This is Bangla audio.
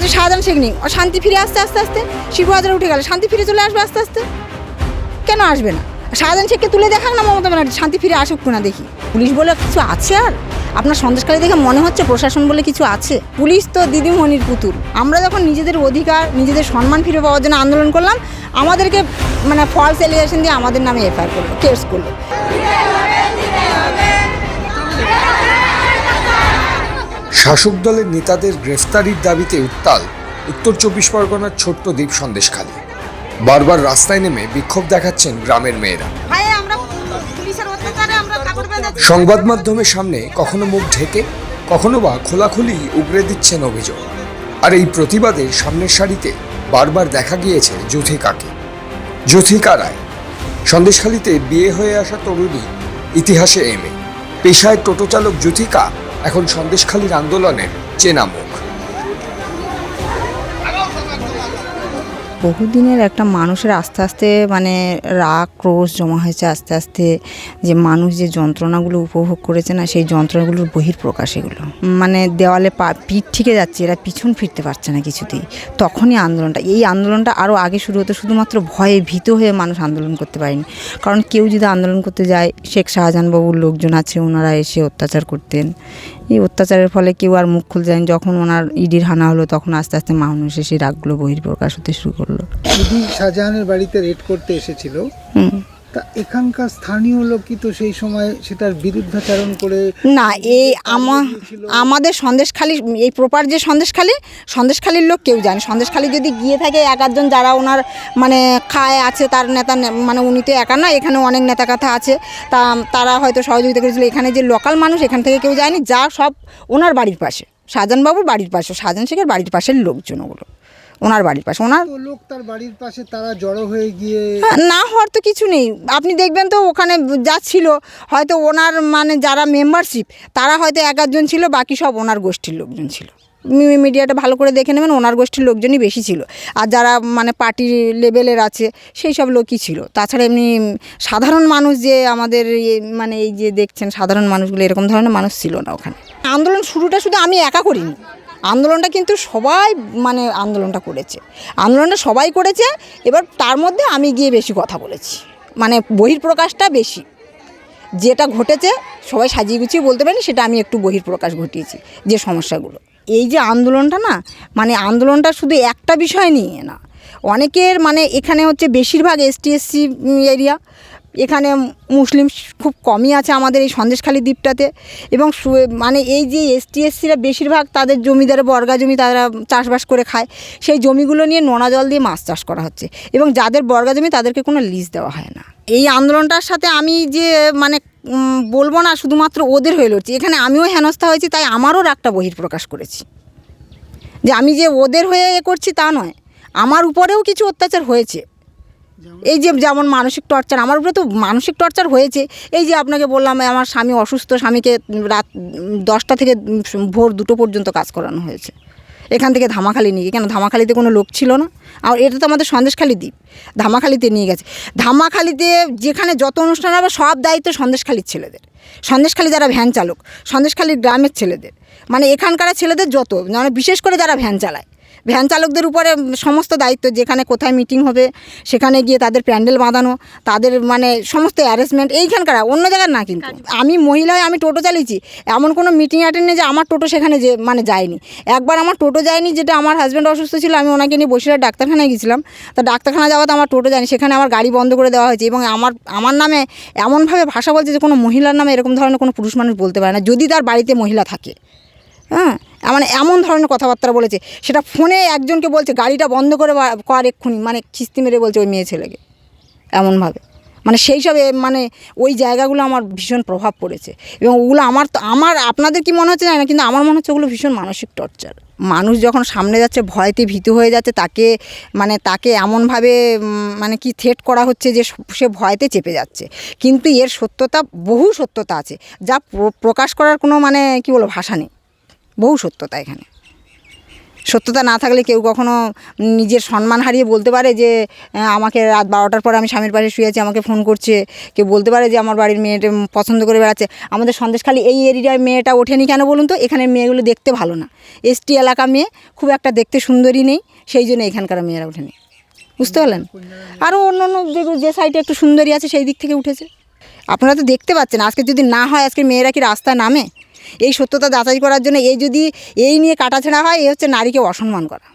আচ্ছা শাহজাহান শেখ নেই। শান্তি ফিরে আসতে, আস্তে আস্তে শিবু উঠে গেল। শান্তি ফিরে চলে আসবে, আস্তে আস্তে? কেন আসবে না? শাহজাহান শেখকে তুলে দেখাক না মমতা ব্যানার্জি? শান্তি ফিরে আসুক না দেখি। পুলিশ বলে কিছু আছে আর? আপনার সন্দেশকারী দেখে মনে হচ্ছে প্রশাসন বলে কিছু আছে? পুলিশ তো দিদিমণির পুতুল। আমরা যখন নিজেদের অধিকার, নিজেদের সম্মান ফিরে পাওয়ার জন্য আন্দোলন করলাম, আমাদেরকে মানে ফলস এলিগেশন দিয়ে আমাদের নামে এফআইআর করল কেস করল। শাসক দলের নেতাদের গ্রেফতারির দাবিতে উত্তাল উত্তর চব্বিশ পরগনার ছোট্ট দ্বীপ সন্দেশখালী। বারবার রাস্তায় নেমে বিক্ষোভ দেখাচ্ছেন গ্রামের মেয়েরা। সংবাদ মাধ্যমের সামনে কখনো মুখ ঢেকে কখনো বা খোলাখুলি উগরে দিচ্ছেন অভিযোগ। আর এই প্রতিবাদে সামনের সারিতে বারবার দেখা গিয়েছে যুথিকাকে যুথিকা রায় সন্দেশখালীতে বিয়ে হয়ে আসা তরুণী ইতিহাসে এমএ পেশায় টোটো চালক যুথিকা এখন সন্দেশখালীর আন্দোলনের চেনা বহুদিনের একটা মানুষের আস্তে আস্তে মানে রাগ, ক্রোশ জমা হয়েছে আস্তে আস্তে, যে মানুষ যে যন্ত্রণাগুলো উপভোগ করেছে না, সেই যন্ত্রণাগুলোর বহির প্রকাশ এগুলো। মানে দেওয়ালে পা, পিঠ ঠিকে যাচ্ছে, এরা পিছন ফিরতে পারছে না কিছুতেই। তখনই আন্দোলনটা, এই আন্দোলনটা আরও আগে শুরু হতো, শুধুমাত্র ভয়ে ভীত হয়ে মানুষ আন্দোলন করতে পারেনি। কারণ কেউ যদি আন্দোলন করতে যায়, শেখ শাহজাহানবাবুর লোকজন আছে, ওনারা এসে অত্যাচার করতেন। এই অত্যাচারের ফলে কেউ আর মুখ খুলতে যায়নি যখন ওনার ইডির হানা হলো তখন আস্তে আস্তে মানুষ এসে রাগগুলো বহির্প্রকাশ হতে শুরু করল। ইডি শাহজাহানের বাড়িতে রেড করতে এসেছিল। হুম। তা এখানকার স্থানীয় লোক কি তো সেই সময় সেটার বিরুদ্ধাচারণ করে না এই আমা আমাদের সন্দেশখালি এই প্রপার যে সন্দেশখালি সন্দেশখালির লোক কেউ জানে সন্দেশখালি যদি গিয়ে থাকে এক আধজন যারা ওনার মানে খায় আছে তার নেতা মানে উনি তো একা না এখানে অনেক নেতা কথা আছে। তা তারা হয়তো সহযোগিতা করেছিল। এখানে যে লোকাল মানুষ এখান থেকে কেউ যায়নি যা সব ওনার বাড়ির পাশে। শাহজাহানবাবুর বাড়ির পাশে শাহজাহান শেখের বাড়ির পাশের লোকজন ওগুলো। ওনার বাড়ির পাশে। ওনার লোক তার বাড়ির পাশে তারা জড়ো হয়ে গিয়ে হ্যাঁ, না হওয়ার তো কিছু নেই। আপনি দেখবেন তো ওখানে যা ছিল হয়তো ওনার মানে যারা মেম্বারশিপ তারা হয়তো এক আধজন ছিল বাকি সব ওনার গোষ্ঠীর লোকজন ছিল। মিডিয়াটা ভালো করে দেখে নেবেন ওনার গোষ্ঠীর লোকজনই বেশি ছিল। আর যারা মানে পার্টি লেভেলের আছে সেই সব লোকই ছিল। তাছাড়া এমনি সাধারণ মানুষ যে আমাদের মানে এই যে দেখছেন সাধারণ মানুষগুলো এরকম ধরনের মানুষ ছিল না ওখানে। আন্দোলন শুরুটা শুধু আমি একা করিনি। আন্দোলনটা কিন্তু সবাই মানে আন্দোলনটা করেছে। আন্দোলনটা সবাই করেছে, এবার তার মধ্যে আমি গিয়ে বেশি কথা বলেছি। মানে বহির্প্রকাশটা বেশি। যেটা ঘটেছে, সবাই সাজিয়ে গুছিয়ে বলতে পারেনি, সেটা আমি একটু বহির্প্রকাশ ঘটিয়েছি, যে সমস্যাগুলো। এই যে আন্দোলনটা না মানে আন্দোলনটা শুধু একটা বিষয় নিয়ে না। অনেকের মানে এখানে হচ্ছে বেশিরভাগ এসটি, এসসি এরিয়া এখানে মুসলিম খুব কমই আছে আমাদের এই সন্দেশখালী দ্বীপটাতে এবং মানে এই যে এসটি এসসিরা বেশিরভাগ তাদের জমিদারে বর্গা জমি তারা চাষবাস করে খায়, সেই জমিগুলো নিয়ে নোনা জল দিয়ে মাছ চাষ করা হচ্ছে এবং যাদের বর্গা জমি তাদেরকে কোনো লিজ দেওয়া হয় না। এই আন্দোলনটার সাথে আমি যে মানে বলব না শুধুমাত্র ওদের হয়ে লড়ছি, এখানে আমিও হেনস্থা হয়েছি, তাই আমারও রাগটা বহির্প্রকাশ করেছি। যে আমি যে ওদের হয়ে এ করছি তা নয়, আমার উপরেও কিছু অত্যাচার হয়েছে। এই যে যেমন মানসিক টর্চার আমার উপরে তো মানসিক টর্চার হয়েছে। এই যে আপনাকে বললাম আমার স্বামী অসুস্থ, স্বামীকে রাত দশটা থেকে ভোর দুটো পর্যন্ত কাজ করানো হয়েছে। এখান থেকে ধামাখালি নিয়ে। কেন ধামাখালিতে কোনো লোক ছিল না? আর এটা তো আমাদের সন্দেশখালি দ্বীপ, ধামাখালিতে নিয়ে গেছে। ধামাখালিতে যেখানে যত অনুষ্ঠান হবে, সব দায়িত্ব সন্দেশখালির ছেলেদের। সন্দেশখালি যারা ভ্যান চালক, সন্দেশখালির গ্রামের ছেলেদের। মানে এখানকার ছেলেদের যত মানে বিশেষ করে যারা ভ্যান চালায়। ভ্যান চালকদের উপরে সমস্ত দায়িত্ব যেখানে কোথায় মিটিং হবে সেখানে গিয়ে তাদের প্যান্ডেল বাঁধানো তাদের মানে সমস্ত অ্যারেঞ্জমেন্ট এইখানকার অন্য জায়গার না কিন্তু। আমি মহিলা হয়ে আমি টোটো চালিয়েছি এমন কোনো মিটিং অ্যাটেন্ড যে আমার টোটো সেখানে যে মানে যায়নি। একবার আমার টোটো যায়নি যেটা আমার হাজব্যান্ড অসুস্থ ছিল আমি ওনাকে নিয়ে বসিরহাট ডাক্তারখানায় গেছিলাম তা ডাক্তারখানা যাওয়াতে আমার টোটো যায়নি সেখানে আমার গাড়ি বন্ধ করে দেওয়া হয়েছে এবং আমার আমার নামে এমনভাবে ভাষা বলছে যে কোনো মহিলার নামে এরকম ধরনের কোনো পুরুষ মানুষ বলতে পারে না যদি তার বাড়িতে মহিলা থাকে। হ্যাঁ মানে এমন ধরনের কথাবার্তা বলেছে। সেটা ফোনে একজনকে বলছে, গাড়িটা বন্ধ করে কর এক্ষুনি। মানে খিস্তি মেরে বলছে ওই মেয়ে ছেলেকে। এমনভাবে। মানে সেই সব মানে ওই জায়গাগুলো আমার ভীষণ প্রভাব পড়েছে। এবং ওগুলো আমার তো, আমার, আপনাদের কি মনে হচ্ছে জানি না, কিন্তু আমার মনে হচ্ছে ওগুলো ভীষণ মানসিক টর্চার। মানুষ যখন সামনে যাচ্ছে, ভয়তে ভীতু হয়ে যাচ্ছে, তাকে মানে তাকে এমনভাবে মানে কি থ্রেট করা হচ্ছে যে সে ভয়তে চেপে যাচ্ছে। কিন্তু এর সত্যতা, বহু সত্যতা আছে। যা প্র- প্রকাশ করার কোনো মানে কি বলব, ভাষা নেই। বহু সত্যতা এখানে। সত্যতা না থাকলে কেউ কখনো নিজের সম্মান হারিয়ে বলতে পারে যে আমাকে রাত বারোটার পর আমি স্বামীর পাশে শুয়ে আছি, আমাকে ফোন করছে। কেউ বলতে পারে যে, আমার বাড়ির মেয়েটা পছন্দ করে বেড়াচ্ছে। আমাদের সন্দেশখালি এই এরিয়ায় মেয়েটা ওঠেনি কেন বলুন তো? এখানে মেয়েগুলো দেখতে ভালো না। এসটি এলাকা মেয়ে খুব একটা দেখতে সুন্দরী নেই, সেই জন্য এখানকার মেয়েরা ওঠেনি। বুঝতে পারলেন? আরও অন্য অন্য যে- সাইডে একটু সুন্দরী আছে, সেই দিক থেকে উঠেছে। আপনারা তো দেখতে পাচ্ছেন, আজকে যদি না হয়, আজকে মেয়েরা কি রাস্তায় নামে? এই সত্যতা যাচাই করার জন্য এই যদি এই নিয়ে কাটাছেড়া হয় এ হচ্ছে নারীকে অসম্মান করা।